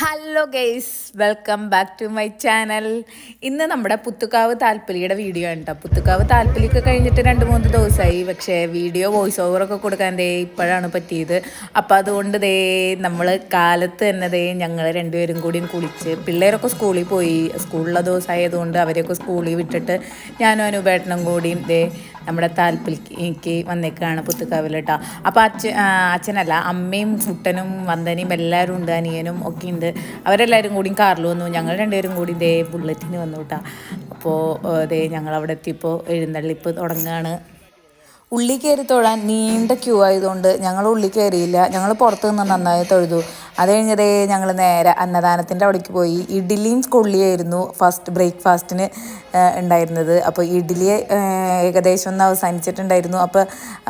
Hello guys welcome back to my channel ഇന്ന് നമ്മുടെ Puthukkavu താല്പര്യയുടെ video ആണ് കേട്ടോ പുത്തുക്കാവ് താൽപ്പലിയൊക്കെ കഴിഞ്ഞിട്ട് രണ്ട് മൂന്ന് ദിവസമായി. പക്ഷേ വീഡിയോ വോയിസ് ഓവറൊക്കെ കൊടുക്കാൻ ദേ ഇപ്പോഴാണ് പറ്റിയത്. അപ്പം അതുകൊണ്ട് ദേ നമ്മൾ കാലത്ത് തന്നെ ദേ ഞങ്ങൾ രണ്ടുപേരും കൂടിയും കുളിച്ച് പിള്ളേരൊക്കെ സ്കൂളിൽ പോയി. സ്കൂളിലെ ദിവസമായതുകൊണ്ട് അവരെയൊക്കെ സ്കൂളിൽ വിട്ടിട്ട് ഞാനും അനുപേട്ടനും കൂടിയും ദേ നമ്മുടെ താല്പര്യക്ക് വന്നേക്കാണ് പുത്തുക്കാവിൽ കേട്ടോ അപ്പോൾ അച്ഛൻ അച്ഛനല്ല അമ്മയും കുട്ടനും വന്ദനയും എല്ലാവരും ഉണ്ട് അനിയനും ഒക്കെ ഉണ്ട്. അവരെല്ലാവരും കൂടി കാറിൽ വന്നു. ഞങ്ങൾ രണ്ടുപേരും കൂടി ഇതേ ബുള്ളറ്റിന് വന്നു കേട്ടോ അപ്പോൾ ദേ ഞങ്ങൾ അവിടെ എത്തിയപ്പോൾ എഴുന്നള്ളിപ്പ് തുടങ്ങുകയാണ് ഉള്ളി കയറി തൊഴാൻ നീണ്ട ക്യൂ ആയതുകൊണ്ട് ഞങ്ങൾ ഉള്ളി കയറിയില്ല. ഞങ്ങൾ പുറത്തുനിന്ന് നന്നായി തൊഴുതു. അത് കഴിഞ്ഞതേ ഞങ്ങൾ നേരെ അന്നദാനത്തിന്റെ അവിടേക്ക് പോയി. ഇഡ്ഡലിയും കൊള്ളിയായിരുന്നു ഫസ്റ്റ് ബ്രേക്ക്ഫാസ്റ്റിന് ഉണ്ടായിരുന്നത്. അപ്പോൾ ഇഡ്ഡലി ഏകദേശം ഒന്ന് അവസാനിച്ചിട്ടുണ്ടായിരുന്നു. അപ്പോൾ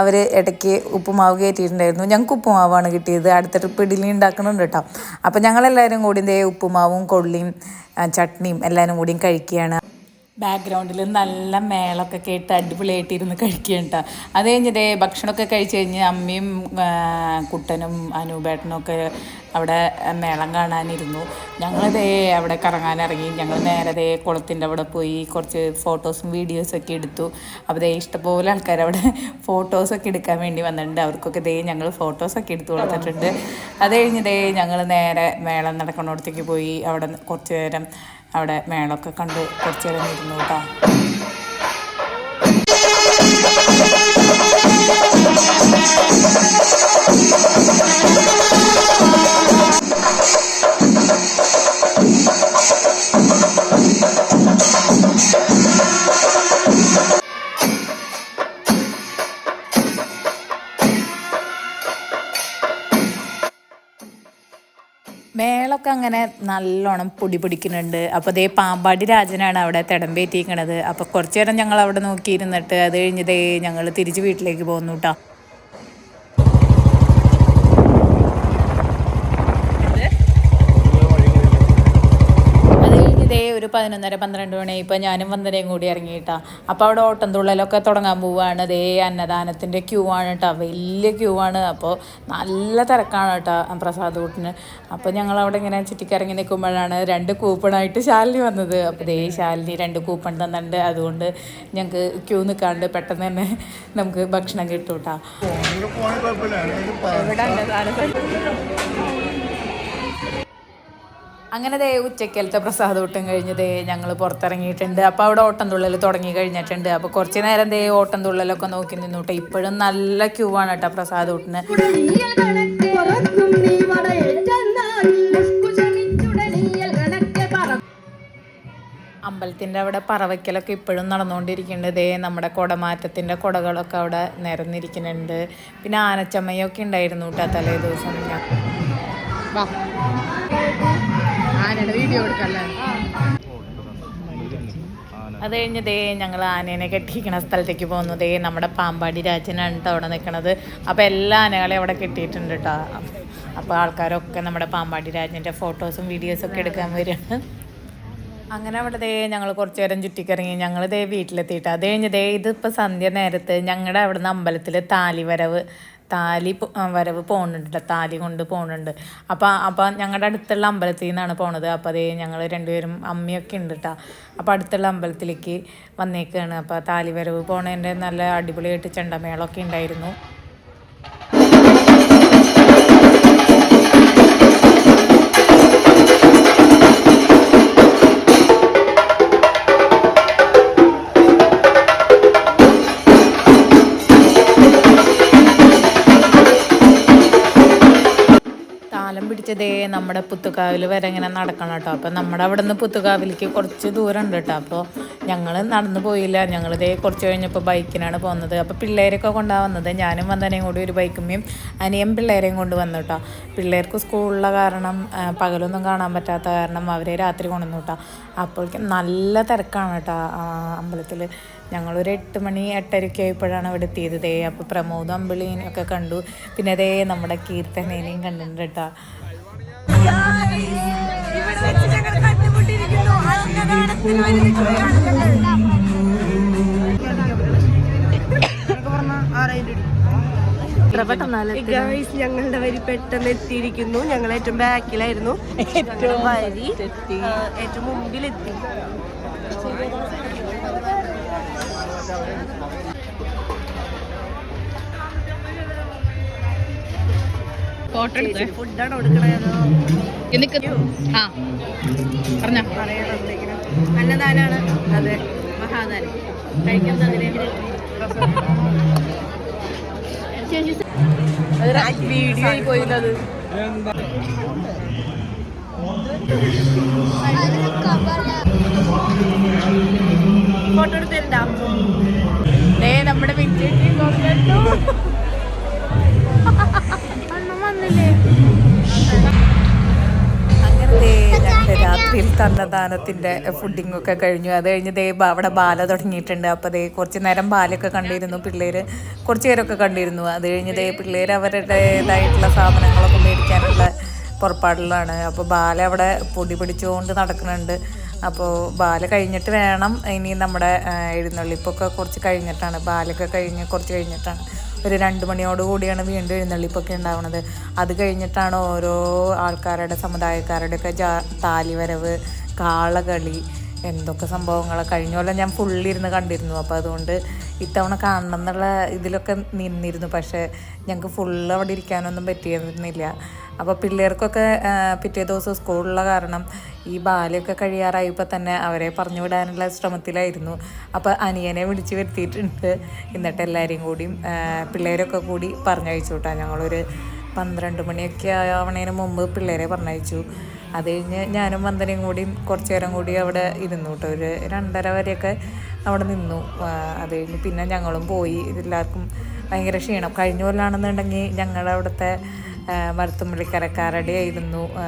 അവർ ഇടയ്ക്ക് ഉപ്പുമാവ് കയറ്റിയിട്ടുണ്ടായിരുന്നു. ഞങ്ങൾക്ക് ഉപ്പുമാവാണ് കിട്ടിയത്. അടുത്ത ട്രിപ്പ് ഇഡ്ഡലി ഉണ്ടാക്കുന്നുണ്ട് കേട്ടോ. അപ്പോൾ ഞങ്ങളെല്ലാവരും കൂടി ദേ ഉപ്പുമാവും കൊള്ളിയും ചട്നിയും എല്ലാവരും കൂടിയും കഴിക്കുകയാണ്. ബാക്ക്ഗ്രൗണ്ടിൽ നല്ല മേളൊക്കെ കേട്ട് അടിപൊളിയായിട്ട് ഇരുന്ന് കഴിക്കുകയാണ് കേട്ടോ അത് കഴിഞ്ഞിട്ട് ഭക്ഷണമൊക്കെ കഴിച്ച് കഴിഞ്ഞ് അമ്മയും കുട്ടനും അനൂപേട്ടനും ഒക്കെ അവിടെ മേളം കാണാനിരുന്നു. ഞങ്ങളിതേ അവിടെ കറങ്ങാനിറങ്ങി. ഞങ്ങൾ നേരെ ദേ കുളത്തിന്റെ അവിടെ പോയി കുറച്ച് ഫോട്ടോസും വീഡിയോസും ഒക്കെ എടുത്തു. അപ്പോൾ ദേ ഇഷ്ടംപോലെ ആൾക്കാർ അവിടെ ഫോട്ടോസൊക്കെ എടുക്കാൻ വേണ്ടി വന്നിട്ടുണ്ട്. അവർക്കൊക്കെ ദേ ഞങ്ങൾ ഫോട്ടോസൊക്കെ എടുത്തു കൊടുത്തിട്ടുണ്ട്. അത് കഴിഞ്ഞ് ദേ ഞങ്ങൾ നേരെ മേളം നടക്കുന്നിടത്തേക്ക് പോയി. അവിടെ കുറച്ച് നേരം അവിടെ മേളൊക്കെ കണ്ട് കുറച്ച് ഇരുന്നു കേട്ടോ. മേളൊക്കെ അങ്ങനെ നല്ലോണം പൊടി പിടിക്കുന്നുണ്ട്. അപ്പോൾ ദേ പാമ്പാടി രാജനാണ് അവിടെ തിടമ്പേറ്റിക്കണത് അപ്പോൾ കുറച്ച് നേരം ഞങ്ങൾ അവിടെ നോക്കിയിരുന്നിട്ട് അത് കഴിഞ്ഞ് ദേ ഞങ്ങൾ തിരിച്ച് വീട്ടിലേക്ക് പോന്നു കേട്ടോ അത് കഴിഞ്ഞ് ദേ ഒരു പതിനൊന്നര പന്ത്രണ്ട് മണി. ഇപ്പോൾ ഞാനും വന്നതേയും കൂടി ഇറങ്ങിയിട്ടാ. അപ്പോൾ അവിടെ ഓട്ടം തുള്ളലൊക്കെ തുടങ്ങാൻ പോവുകയാണ് ദേ അന്നദാനത്തിന്റെ ക്യൂ ആണ് കേട്ടോ വലിയ ക്യൂ ആണ്. അപ്പോൾ നല്ല തിരക്കാണ് കേട്ടോ പ്രസാദ് കൂട്ടിന് അപ്പോൾ ഞങ്ങൾ അവിടെ ഇങ്ങനെ ചുറ്റിക്കിറങ്ങി നിൽക്കുമ്പോഴാണ് രണ്ട് കൂപ്പണായിട്ട് ശാലിനി വന്നത്. അപ്പോൾ ദേ ശാലിനി രണ്ട് കൂപ്പൺ തന്നിട്ടുണ്ട്. അതുകൊണ്ട് ഞങ്ങൾക്ക് ക്യൂ നിൽക്കാണ്ട് പെട്ടെന്ന് തന്നെ നമുക്ക് ഭക്ഷണം കിട്ടും കേട്ടോ അങ്ങനെ ദേ ഉച്ചക്കലത്തെ പ്രസാദൂട്ടം കഴിഞ്ഞ് ദേ ഞങ്ങൾ പുറത്തിറങ്ങിയിട്ടുണ്ട്. അപ്പോൾ അവിടെ ഓട്ടം തുള്ളൽ തുടങ്ങി കഴിഞ്ഞിട്ടുണ്ട്. അപ്പോൾ കുറച്ച് നേരം ദേ ഓട്ടം തുള്ളലൊക്കെ നോക്കി നിന്നോട്ടെ. ഇപ്പോഴും നല്ല ക്യൂ ആണ് കേട്ടോ പ്രസാദൂട്ടിന് അമ്പലത്തിന്റെ അവിടെ പറവയ്ക്കലൊക്കെ ഇപ്പോഴും നടന്നുകൊണ്ടിരിക്കുന്നുണ്ട് ദേ നമ്മുടെ കുടമാറ്റത്തിന്റെ കുടകളൊക്കെ അവിടെ നിരന്നിരിക്കുന്നുണ്ട് പിന്നെ ആനച്ചമ്മയൊക്കെ ഉണ്ടായിരുന്നു കേട്ടോ തലേ ദിവസം ഞാൻ വീഡിയോ അത് കഴിഞ്ഞ് ദേ ഞങ്ങൾ ആനേനെ കെട്ടിയിരിക്കുന്ന സ്ഥലത്തേക്ക് പോകുന്നു. ദേ നമ്മുടെ പാമ്പാടി രാജനാണ് കേട്ടോ അവിടെ നിൽക്കുന്നത് അപ്പോൾ എല്ലാ ആനകളെയും അവിടെ കെട്ടിയിട്ടുണ്ട് കേട്ടോ അപ്പോൾ ആൾക്കാരൊക്കെ നമ്മുടെ പാമ്പാടി രാജന്റെ ഫോട്ടോസും വീഡിയോസും ഒക്കെ എടുക്കാൻ വരികയാണ്. അങ്ങനെ അവിടെ ദേ ഞങ്ങൾ കുറച്ച് നേരം ചുറ്റിക്കിറങ്ങി. ഞങ്ങൾ ദേ വീട്ടിലെത്തിയിട്ട്. അത് കഴിഞ്ഞ് ദേ ഇതിപ്പോൾ സന്ധ്യ നേരത്ത് ഞങ്ങളുടെ അവിടുന്ന് അമ്പലത്തിൽ താലി വരവ് താലി വരവ് പോകുന്നുണ്ട് താലി കൊണ്ട് പോകുന്നുണ്ട് അപ്പോൾ അപ്പോൾ ഞങ്ങളുടെ അടുത്തുള്ള അമ്പലത്തിൽ നിന്നാണ് പോണത്. അപ്പോൾ അതേ ഞങ്ങൾ രണ്ടുപേരും അമ്മയൊക്കെ ഉണ്ട് കേട്ടോ അപ്പോൾ അടുത്തുള്ള അമ്പലത്തിലേക്ക് വന്നേക്കാണ്. അപ്പോൾ താലി വരവ് പോണതിന്റെ നല്ല അടിപൊളിയായിട്ട് ചെണ്ടമേളമൊക്കെ ഉണ്ടായിരുന്നു. നമ്മുടെ പുത്തുക്കാവിൽ വരെ ഇങ്ങനെ നടക്കണം കേട്ടോ. അപ്പം നമ്മുടെ അവിടെ നിന്ന് പുത്തുക്കാവിലേക്ക് കുറച്ച് ദൂരം ഉണ്ട് കേട്ടോ. അപ്പോൾ ഞങ്ങൾ നടന്നു പോയില്ല. ഞങ്ങൾ ഇതേ കുറച്ച് കഴിഞ്ഞപ്പോൾ ബൈക്കിനാണ് പോകുന്നത്. അപ്പോൾ പിള്ളേരൊക്കെ കൊണ്ടാണ് വന്നത്. ഞാനും വന്നതിനെയും കൂടി ഒരു ബൈക്കുമ്മയും അനിയം പിള്ളേരെയും കൊണ്ട് വന്നു കേട്ടോ. പിള്ളേർക്ക് സ്കൂളിലെ കാരണം പകലൊന്നും കാണാൻ പറ്റാത്ത കാരണം അവരെ രാത്രി കൊണ്ടുവന്നു കേട്ടോ. അപ്പോഴേക്കും നല്ല തിരക്കാണ് കേട്ടോ അമ്പലത്തിൽ ഞങ്ങളൊരു എട്ട് മണി എട്ടരയ്ക്ക് ആയപ്പോഴാണ് ഇവിടെ എത്തിയത് ദേ. അപ്പോൾ പ്രമോദ് അമ്പിളീനെ ഒക്കെ കണ്ടു. പിന്നെ അതേ നമ്മുടെ കീർത്തനേനെയും കണ്ടിട്ടുണ്ട് കേട്ടോ. പെട്ടെന്നാലും ഗൈസ് ഞങ്ങളുടെ വരി പെട്ടെന്ന് എത്തിയിരിക്കുന്നു. ഞങ്ങൾ ഏറ്റവും ബാക്കിലായിരുന്നു. ഏറ്റവും വരി ഏറ്റവും മുമ്പിലെത്തി. ഫോട്ടോ എടുത്തേ ഫുഡാണ് കൊടുക്കണത് എനിക്ക് ആ പറഞ്ഞ. അതെ മഹാദാനം കഴിക്കുന്നത് അതിനെ വീഡിയോ പോയിരുന്നത് ഫോട്ടോ എടുത്തിട്ടുണ്ടാ ദേ നമ്മുടെ വിജയ് രാത്രിയിൽ തന്നദാനത്തിന്റെ ഫുഡിംഗ് ഒക്കെ കഴിഞ്ഞു. അത് കഴിഞ്ഞ് ദേ അവിടെ ബാല തുടങ്ങിയിട്ടുണ്ട്. അപ്പോൾ ദേ കുറച്ച് നേരം ബാലൊക്കെ കണ്ടിരുന്നു പിള്ളേര്. കുറച്ച് പേരൊക്കെ കണ്ടിരുന്നു. അത് കഴിഞ്ഞ് ദേ പിള്ളേർ അവരുടേതായിട്ടുള്ള സാധനങ്ങളൊക്കെ മേടിക്കാനുള്ള പുറപ്പാടിലാണ്. അപ്പോൾ ബാല അവിടെ പൊടി പിടിച്ചുകൊണ്ട് നടക്കുന്നുണ്ട്. അപ്പോൾ ബാല കഴിഞ്ഞിട്ട് വേണം ഇനി നമ്മുടെ എഴുന്നള്ളിപ്പൊക്കെ കുറച്ച് കഴിഞ്ഞിട്ടാണ്. ബാലൊക്കെ കഴിഞ്ഞ് കുറച്ച് കഴിഞ്ഞിട്ടാണ്. ഒരു രണ്ട് മണിയോട് കൂടിയാണ് വീണ്ടും എഴുന്നള്ളിപ്പൊക്കെ ഉണ്ടാവുന്നത് അത് കഴിഞ്ഞിട്ടാണ് ഓരോ ആൾക്കാരുടെ സമുദായക്കാരുടെയൊക്കെ ജാ താലിവരവ് കാളകളി എന്തൊക്കെ സംഭവങ്ങൾ കഴിഞ്ഞ കൊല്ലം ഞാൻ ഫുള്ളിരുന്ന് കണ്ടിരുന്നു. അപ്പോൾ അതുകൊണ്ട് ഇത്തവണ കാണണം എന്നുള്ള ഇതിലൊക്കെ നിന്നിരുന്നു. പക്ഷേ ഞങ്ങൾക്ക് ഫുള്ള് അവിടെ ഇരിക്കാനൊന്നും പറ്റിയിരുന്നില്ല. അപ്പോൾ പിള്ളേർക്കൊക്കെ പിറ്റേ ദിവസം സ്കൂളുള്ള കാരണം ഈ ബാലയൊക്കെ കഴിയാറായപ്പോൾ തന്നെ അവരെ പറഞ്ഞു വിടാനുള്ള ശ്രമത്തിലായിരുന്നു. അപ്പോൾ അനിയനെ വിളിച്ച് വരുത്തിയിട്ടുണ്ട്. എന്നിട്ട് എല്ലാവരെയും കൂടിയും പിള്ളേരൊക്കെ കൂടി പറഞ്ഞയച്ചു കേട്ടോ. ഞങ്ങളൊരു പന്ത്രണ്ട് മണിയൊക്കെ ആവണേന് മുമ്പ് പിള്ളേരെ പറഞ്ഞയച്ചു. അത് കഴിഞ്ഞ് ഞാനും വന്ദനയും കൂടി കുറച്ച് നേരം കൂടി അവിടെ ഇരുന്നു കേട്ടോ ഒരു രണ്ടര വരെയൊക്കെ അവിടെ നിന്നു. അത് കഴിഞ്ഞ് പിന്നെ ഞങ്ങളും പോയി. എല്ലാവർക്കും ഭയങ്കര ക്ഷീണം. കഴിഞ്ഞ കൊല്ലാണെന്നുണ്ടെങ്കിൽ ഞങ്ങളുടെ അവിടുത്തെ ആ, മരത്തുമ്പള്ളിക്കരക്കാരുടെ ആയിരുന്നു ആ,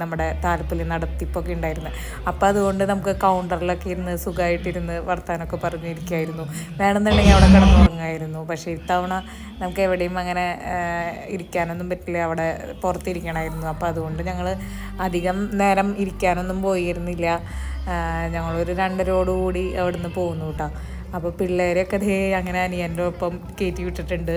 നമ്മുടെ താലപ്പൊലി നടത്തിപ്പൊക്കെ ഉണ്ടായിരുന്നത് അപ്പം അതുകൊണ്ട് നമുക്ക് കൗണ്ടറിലൊക്കെ ഇരുന്ന് സുഖമായിട്ടിരുന്ന് വർത്താനമൊക്കെ പറഞ്ഞിരിക്കുമായിരുന്നു വേണമെന്നുണ്ടെങ്കിൽ അവിടെ കിടന്നുറങ്ങായിരുന്നു. പക്ഷേ ഇത്തവണ നമുക്ക് എവിടെയും അങ്ങനെ ഇരിക്കാനൊന്നും പറ്റില്ല. അവിടെ പുറത്തിരിക്കണമായിരുന്നു. അപ്പോൾ അതുകൊണ്ട് ഞങ്ങൾ അധികം നേരം ഇരിക്കാനൊന്നും പോയിരുന്നില്ല. ഞങ്ങളൊരു രണ്ടരോടുകൂടി അവിടുന്ന് പോകുന്നു കേട്ടോ. അപ്പോൾ പിള്ളേരെയൊക്കെ ദേ അങ്ങനെ അനിയന്റെ ഒപ്പം കയറ്റി വിട്ടിട്ടുണ്ട്.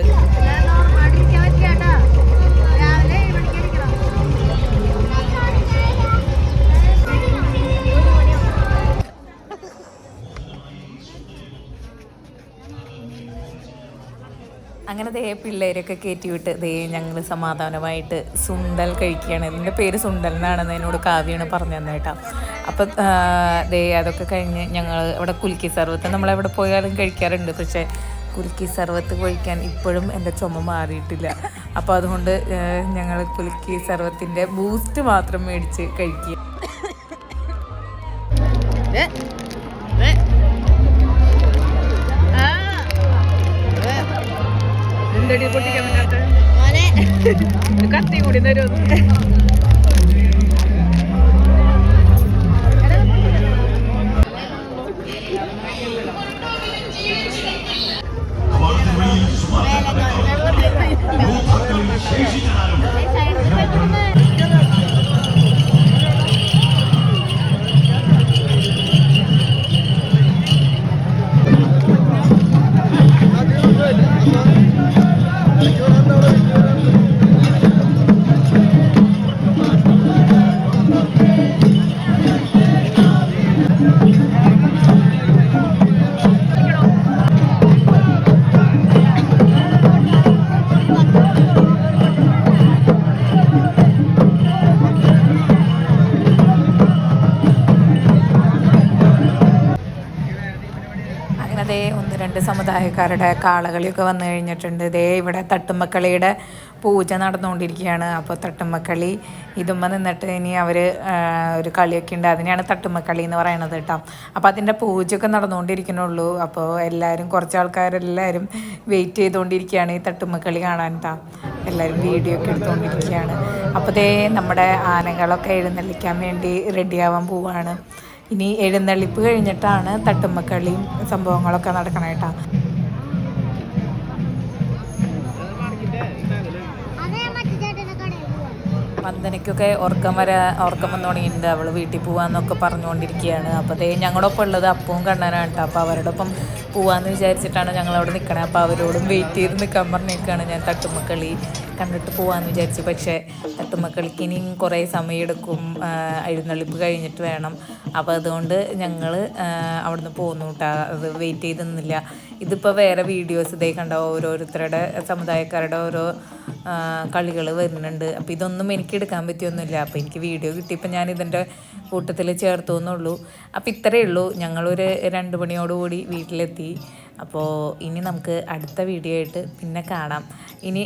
അങ്ങനെ ദേ പിള്ളേരൊക്കെ കയറ്റി വിട്ട് ദേ ഞങ്ങൾ സമാധാനമായിട്ട് സുണ്ടൽ കഴിക്കുകയാണ്. ഇതിന്റെ പേര് സുണ്ടൽ എന്നാണെന്ന് എന്നോട് കാവ്യാണ് പറഞ്ഞു തന്നെ കേട്ടോ. അപ്പം ദേ അതൊക്കെ കഴിഞ്ഞ് ഞങ്ങൾ ഇവിടെ കുലുക്കി സർവത്ത് നമ്മളെവിടെ പോയാലും കഴിക്കാറുണ്ട്. പക്ഷേ കുലുക്കി സർവത്ത് കഴിക്കാൻ ഇപ്പോഴും എന്റെ ചുമ മാറിയിട്ടില്ല. അപ്പോൾ അതുകൊണ്ട് ഞങ്ങൾ കുലുക്കി സർവത്തിന്റെ ബൂസ്റ്റ് മാത്രം മേടിച്ച് കഴിക്കുക. എന്തടി പൊട്ടിക്കാൻ പറ്റാത്ത കത്തി കൂടി തരുമോ? രണ്ട് സമുദായക്കാരുടെ കാളകളിയൊക്കെ വന്നു കഴിഞ്ഞിട്ടുണ്ട്. ഇതേ ഇവിടെ തട്ടുമ്മക്കളിയുടെ പൂജ നടന്നുകൊണ്ടിരിക്കുകയാണ്. അപ്പോൾ തട്ടുമ്മക്കളി ഇതുമ്മ നിന്നിട്ട് ഇനി അവർ ഒരു കളിയൊക്കെ ഉണ്ട്. അതിനെയാണ് തട്ടുമ്മക്കളി എന്ന് പറയണത് കേട്ടോ. അപ്പോൾ അതിന്റെ പൂജയൊക്കെ നടന്നുകൊണ്ടിരിക്കണുള്ളൂ അപ്പോൾ എല്ലാവരും കുറച്ച് ആൾക്കാരെല്ലാവരും വെയിറ്റ് ചെയ്തുകൊണ്ടിരിക്കുകയാണ് ഈ തട്ടുമ്മക്കളി കാണാൻ കേട്ടോ. എല്ലാവരും വീഡിയോ ഒക്കെ എടുത്തുകൊണ്ടിരിക്കുകയാണ്. അപ്പോൾ ദേ നമ്മുടെ ആനകളൊക്കെ എഴുന്നള്ളിക്കാൻ വേണ്ടി റെഡിയാവാൻ പോവാണ്. ഇനി എഴുന്നള്ളിപ്പ് കഴിഞ്ഞിട്ടാണ് തട്ടുമ്മക്കളിയും സംഭവങ്ങളൊക്കെ നടക്കണേട്ടാ വന്ദനയ്ക്കൊക്കെ ഉറക്കം വരാ ഉറക്കം വന്നു തുടങ്ങിയിട്ടുണ്ട്. അവൾ വീട്ടിൽ പോവാന്നൊക്കെ പറഞ്ഞുകൊണ്ടിരിക്കുകയാണ്. അപ്പോൾ അതേ ഞങ്ങളൊപ്പം ഉള്ളത് അപ്പവും കണ്ണനാണ് കേട്ടോ. അപ്പോൾ അവരുടെ ഒപ്പം പോവാന്ന് വിചാരിച്ചിട്ടാണ് ഞങ്ങൾ അവിടെ നിൽക്കണേ അപ്പോൾ അവരോടും വെയിറ്റ് ചെയ്ത് നിൽക്കാൻ പറഞ്ഞേക്കാണ് ഞാൻ തട്ടുമ്മക്കളി. കണ്ടിട്ട് പോവാന്ന് വിചാരിച്ചു. പക്ഷേ തട്ടുമക്കൾക്ക് ഇനിയും കുറേ സമയമെടുക്കും എഴുന്നള്ളിപ്പ് കഴിഞ്ഞിട്ട് വേണം. അപ്പോൾ അതുകൊണ്ട് ഞങ്ങൾ അവിടുന്ന് പോന്നു കേട്ടോ അത് വെയിറ്റ് ചെയ്ത് നിന്നില്ല ഇതിപ്പോൾ വേറെ വീഡിയോസ് ഇതേ കണ്ടോ? ഓരോരുത്തരുടെ സമുദായക്കാരുടെ ഓരോ കളികൾ വരുന്നുണ്ട്. അപ്പോൾ ഇതൊന്നും എനിക്ക് എടുക്കാൻ പറ്റിയൊന്നുമില്ല. അപ്പോൾ എനിക്ക് വീഡിയോ കിട്ടിയപ്പോൾ ഞാൻ ഇതിന്റെ കൂട്ടത്തിൽ ചേർത്തു എന്നുള്ളൂ അപ്പോൾ ഇത്രയേ ഉള്ളൂ. ഞങ്ങളൊരു രണ്ട് മണിയോടുകൂടി വീട്ടിലെത്തി. അപ്പോൾ ഇനി നമുക്ക് അടുത്ത വീഡിയോ ആയിട്ട് പിന്നെ കാണാം. ഇനി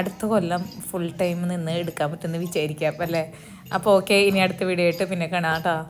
അടുത്ത കൊല്ലം ഫുൾ ടൈം നിന്ന് എടുക്കാൻ പറ്റുമെന്ന് വിചാരിക്കാം അല്ലേ? അപ്പോൾ ഓക്കെ ഇനി അടുത്ത വീഡിയോ ആയിട്ട് പിന്നെ കാണാം കേട്ടോ.